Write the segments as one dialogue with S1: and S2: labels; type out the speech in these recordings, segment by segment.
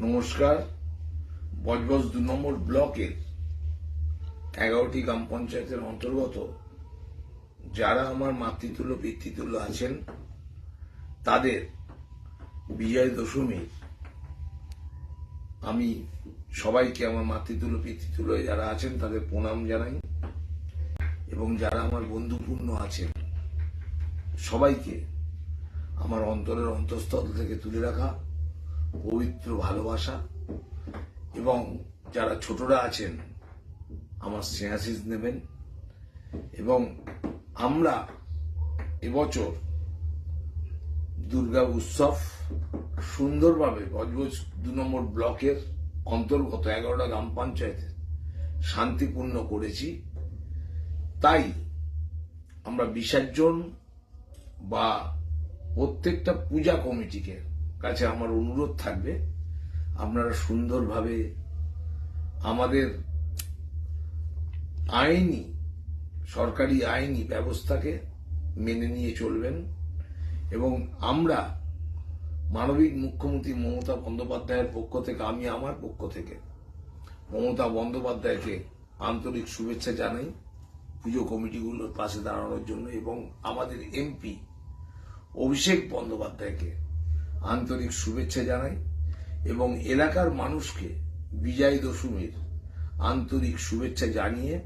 S1: নমস্কার। বজবজ দু নম্বর ব্লকের এগারোটি গ্রাম পঞ্চায়েতের অন্তর্গত যারা আমার মাতৃতুল্য, পিতৃতুল্য আছেন, তাদের বিজয় দশমীর আমি সবাইকে আমার মাতৃতুল্য, পিতৃতুল্য যারা আছেন তাদের প্রণাম জানাই এবং যারা আমার বন্ধুপূর্ণ আছেন, সবাইকে আমার অন্তরের অন্তঃস্থল থেকে তুলে রাখা পবিত্র ভালোবাসা এবং যারা ছোটরা আছেন, আমার স্নেহাশিস নেবেন এবং আমরা এবছর দুর্গা উৎসব সুন্দরভাবে বজবজ দু নম্বর ব্লকের অন্তর্গত এগারোটা গ্রাম পঞ্চায়েতে শান্তিপূর্ণ করেছি। তাই আমরা বিসর্জন বা প্রত্যেকটা পূজা কমিটিকে কাছে আমার অনুরোধ থাকবে, আপনারা সুন্দরভাবে আমাদের আইনি, সরকারি আইনি ব্যবস্থাকে মেনে নিয়ে চলবেন এবং আমরা মানবিক মুখ্যমন্ত্রী মমতা বন্দ্যোপাধ্যায়ের পক্ষ থেকে, আমি আমার পক্ষ থেকে মমতা বন্দ্যোপাধ্যায়কে আন্তরিক শুভেচ্ছা জানাই, পুজো কমিটিগুলোর পাশে দাঁড়ানোর জন্য এবং আমাদের এমপি অভিষেক বন্দ্যোপাধ্যায়কে আন্তরিক শুভেচ্ছা জানাই এবং এলাকার মানুষকে বিজয় দশমীর আন্তরিক শুভেচ্ছা জানিয়ে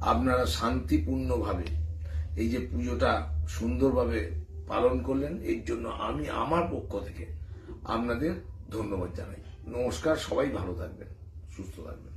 S1: আপনারা শান্তিপূর্ণভাবে এই যে পুজোটা সুন্দরভাবে পালন করলেন, এর জন্য আমি আমার পক্ষ থেকে আপনাদের ধন্যবাদ জানাই। নমস্কার, সবাই ভালো থাকবেন, সুস্থ থাকবেন।